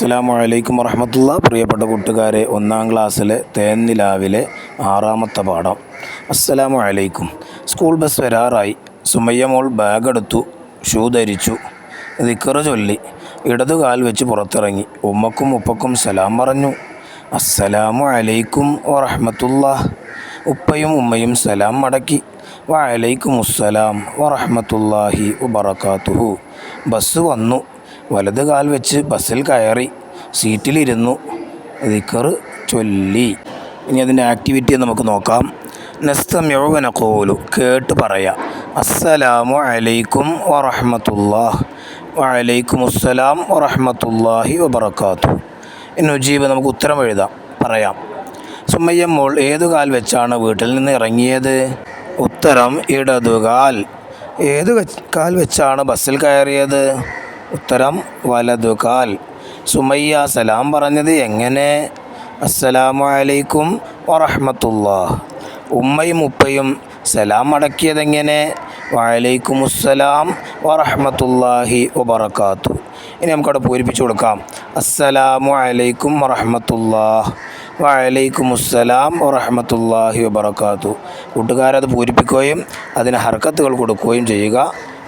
അസ്സലാമു അലൈക്കും വറഹമത്തുള്ള. പ്രിയപ്പെട്ട കൂട്ടുകാരെ ഒന്നാം ക്ലാസ്സിലെ തേന്നിലാവിലെ ആറാമത്തെ പാഠം. അസ്സലാമു അലൈക്കും. സ്കൂൾ ബസ് വരാറായി. സുമയ്യ മോൾ ബാഗെടുത്തു ഷൂ ധരിച്ചു നിക്കറ ചൊല്ലി ഇടതു കാൽ വെച്ച് പുറത്തിറങ്ങി. ഉമ്മക്കും ഉപ്പക്കും സലാം പറഞ്ഞു. അസ്സലാമു അലൈക്കും വറഹമത്തുള്ള. ഉപ്പയും ഉമ്മയും സലാം മടക്കി. വലൈക്കും അസ്സലാം വറഹമത്തുല്ലാഹി വബറകാതുഹു. ബസ് വന്നു. വലത് കാൽ വെച്ച് ബസ്സിൽ കയറി സീറ്റിലിരുന്നു. ദിക്കർ ചൊല്ലി. ഇനി അതിന്റെ ആക്ടിവിറ്റി നമുക്ക് നോക്കാം. നസ്തമിഴുവന കോലു കേട്ട് പറയാം. അസ്സലാമു അലൈക്കും വറഹമത്തുല്ലാഹ് വലൈക്കും അസ്സലാം വറഹമത്തുല്ലാഹി വബർക്കാത്തു ഇനി ഉജീബ് നമുക്ക് ഉത്തരം എഴുതാം. പറയാം. സുമയ്യ മോൾ ഏതു കാൽ വെച്ചാണ് വീട്ടിൽ നിന്ന് ഇറങ്ങിയത്? ഉത്തരം ഇടതുകാൽ ഏത് കാൽ വെച്ചാണ് ബസ്സിൽ കയറിയത്? ഉത്തരം വലതുകാൽ. സുമയ്യ സലാം പറഞ്ഞത് എങ്ങനെ? അസ്സലാമു അലൈക്കും വറഹമത്തുല്ലാ ഉമ്മയും ഉപ്പയും സലാം അടക്കിയതെങ്ങനെ വഅലൈക്കും അസ്സലാം വറഹമത്തുല്ലാഹി വബർക്കാത്തു ഇനി നമുക്കവിടെ പൂരിപ്പിച്ചു കൊടുക്കാം. അസ്സലാമു അലൈക്കും വറഹമത്തുല്ലാഹ് വഅലൈക്കും അസ്സലാം വറഹമത്തുല്ലാഹി വബർക്കാത്തു കൂട്ടുകാരത് പൂരിപ്പിക്കുകയും അതിന് ഹർക്കത്തുകൾ കൊടുക്കുകയും ചെയ്യുക.